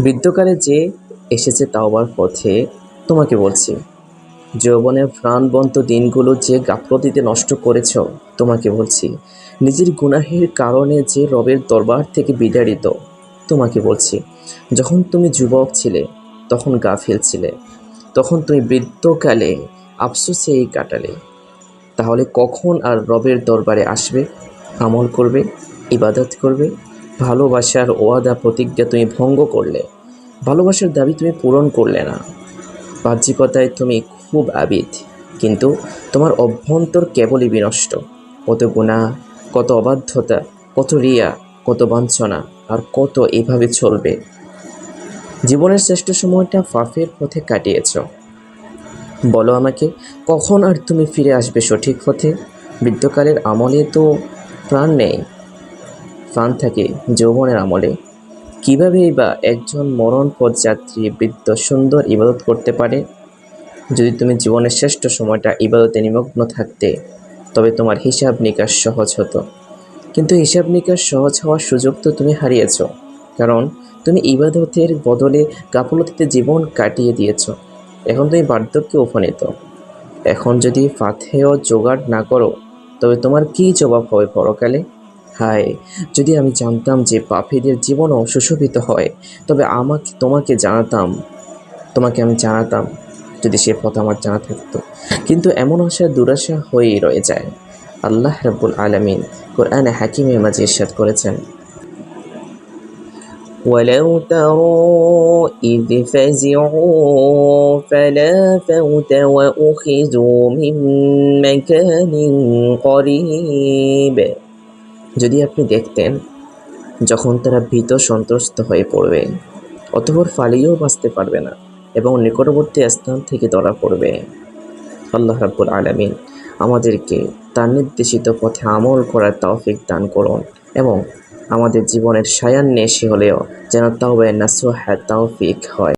বৃদ্ধকালে যে এসেছে তাওবার পথে, তোমাকে বলছি। যৌবনের প্রাণবন্ত দিনগুলো যে গাফলতিতে নষ্ট করেছ, তোমাকে বলছি। নিজের গুনাহের কারণে যে রবের দরবার থেকে বিদারিত, তোমাকে বলছি। যখন তুমি যুবক ছিলে, তখন গাফিল ছিলে। তখন তুমি বৃদ্ধকালে আফসোসেই কাটালে। তাহলে কখন আর রবের দরবারে আসবে, আমল করবে, ইবাদত করবে? ভালোবাসার ওয়াদা, প্রতিজ্ঞা তুমি ভঙ্গ করলে। ভালোবাসার দাবি তুমি পূরণ করলে না। বাহ্যিকতায় তুমি খুব আবিদ, কিন্তু তোমার অভ্যন্তর কেবলই বিনষ্ট। কত গুণা, কত অবাধ্যতা, কত রিয়া, কত বাঞ্ছনা, আর কত এভাবে চলবে। জীবনের শ্রেষ্ঠ সময়টা ফাফের পথে কাটিয়েছ। বলো আমাকে, কখন আর তুমি ফিরে আসবে সঠিক পথে? বৃদ্ধকালের আমলে তো প্রাণ নেই। প্রাণ থাকে যৌবনের আমলে। কীভাবেই বা একজন মরণ পথযাত্রী বৃদ্ধ সুন্দর ইবাদত করতে পারে? যদি তুমি জীবনের শ্রেষ্ঠ সময়টা ইবাদতে নিমগ্ন থাকতে, তবে তোমার হিসাব নিকাশ সহজ হতো। কিন্তু হিসাব নিকাশ সহজ হওয়ার সুযোগ তো তুমি হারিয়েছ, কারণ তুমি ইবাদতের বদলে গাফলতিতে জীবন কাটিয়ে দিয়েছ। এখন তুমি বার্ধক্যে উপনীত। এখন যদি ফাথেও জোগাড় না করো, তবে তোমার কী জবাব হবে পরকালে? হায় যদি আমি জানতাম যে পাপীদের জীবনও সুশোভিত হয় তবে আমাকে তোমাকে জানাতাম তোমাকে আমি জানাতাম যদি সে পথ আমার জানা থাকতো কিন্তু এমন আশা দুরাশা হয়েই রয়ে যায় আল্লাহ রাব্বুল আলামিন কোরআনে হাকিমের মাঝে ইরশাদ করেছেন ولو ترى إذ فزعوا فلا فوت وأخذوا من مكان قريب যদি আপনি দেখতেন যখন তারা ভীত সন্ত্রস্ত হয়ে পড়বে, অতঃপর পালিয়েও বাঁচতে পারবে না এবং নিকটবর্তী স্থান থেকে ধরা পড়বে। আল্লাহ রাব্বুল আলামিন আমাদেরকে তার নির্দেশিত পথে আমল করার তৌফিক দান করুন এবং আমাদের জীবনের সায়ান্নে এসে হলেও যেন তাও নাসুহা তৌফিক হয়।